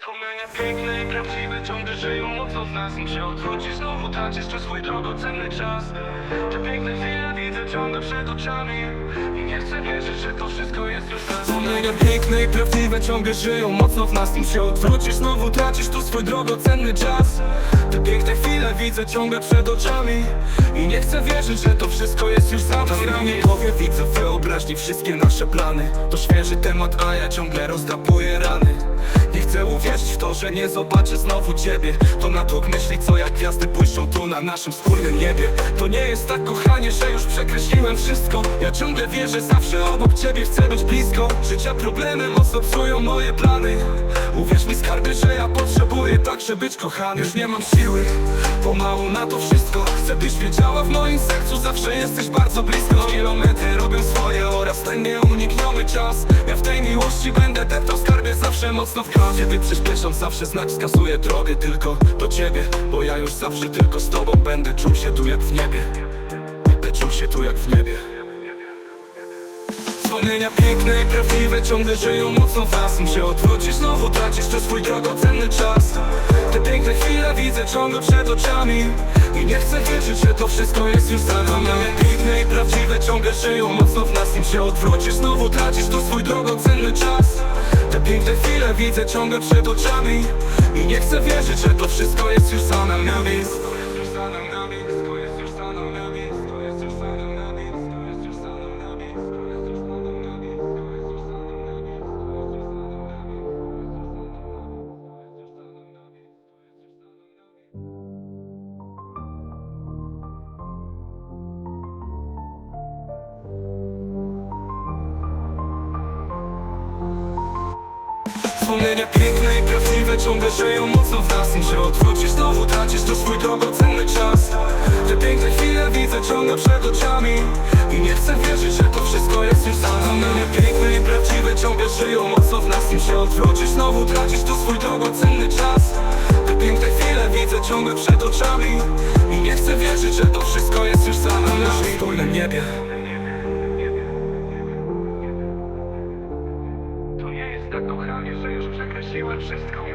Wspomnienia piękne i prawdziwe ciągle żyją mocno w nas. Nim się odwrócisz, znowu tracisz przez swój drogocenny czas. Te piękne chwile widzę ciągle przed oczami. I nie chcę wierzyć, że to wszystko jest już za Wspomnienia piękne i prawdziwe ciągle żyją mocno w nas. Nim się odwrócisz, znowu tracisz tu swój drogocenny czas. Te piękne chwile widzę ciągle przed oczami. I nie chcę wierzyć, że to wszystko jest już za nami. głowie widzę wyobraźni wszystkie nasze plany. To świeży temat, a ja ciągle rozdrapuję rany chcę uwierzyć w to, że nie zobaczę znowu ciebie. To natłok myśli, co jak gwiazdy błyszczą tu na naszym wspólnym niebie. To nie jest tak kochanie, że już przekreśliłem wszystko. Ja ciągle wierzę, zawsze obok ciebie chcę być blisko. Życia problemy mocno psują moje plany. Uwierz mi skarbie, że ja potrzebuję także być kochany. Już nie mam siły, pomału na to wszystko. Chcę byś wiedziała, w moim sercu zawsze jesteś bardzo blisko. Kilometry robią swoje oraz ten nieunikniony czas. Ja w tej miłości będę deptał zawsze mocno w Kiedy przyspieszam zawsze znać skasuję drogę tylko do ciebie Bo ja już zawsze tylko z tobą będę czuł się tu jak w niebie. Będę czuł się tu jak w niebie. Wspomnienia piękne i prawdziwe ciągle żyją mocno w nas Im się odwrócisz, znowu tracisz przez swój drogocenny czas. Te piękne chwile widzę ciągle przed oczami nie chcę wierzyć, że to wszystko jest już za nami. Piękne i prawdziwe ciągle żyją mocno w nas. Im się odwrócisz, znowu tracisz tu swój drogocenny czas. Te piękne chwile widzę ciągle przed oczami. I nie chcę wierzyć, że to wszystko jest już za nami Wspomnienia piękne i prawdziwe ciągle żyją mocno w nas. Im się odwrócisz, znowu tracisz tu swój drogocenny czas. Te piękne chwile widzę ciągle przed oczami I nie chcę wierzyć, że to wszystko jest już za Wspomnienia piękne i prawdziwe ciągle żyją mocno w nas. Im się odwrócisz, znowu tracisz tu swój drogocenny czas. Te piękne chwile widzę ciągle przed oczami I nie chcę wierzyć, że to wszystko jest już za nami. Na wspólnym niebie kochanie, że już przekreśliłem wszystko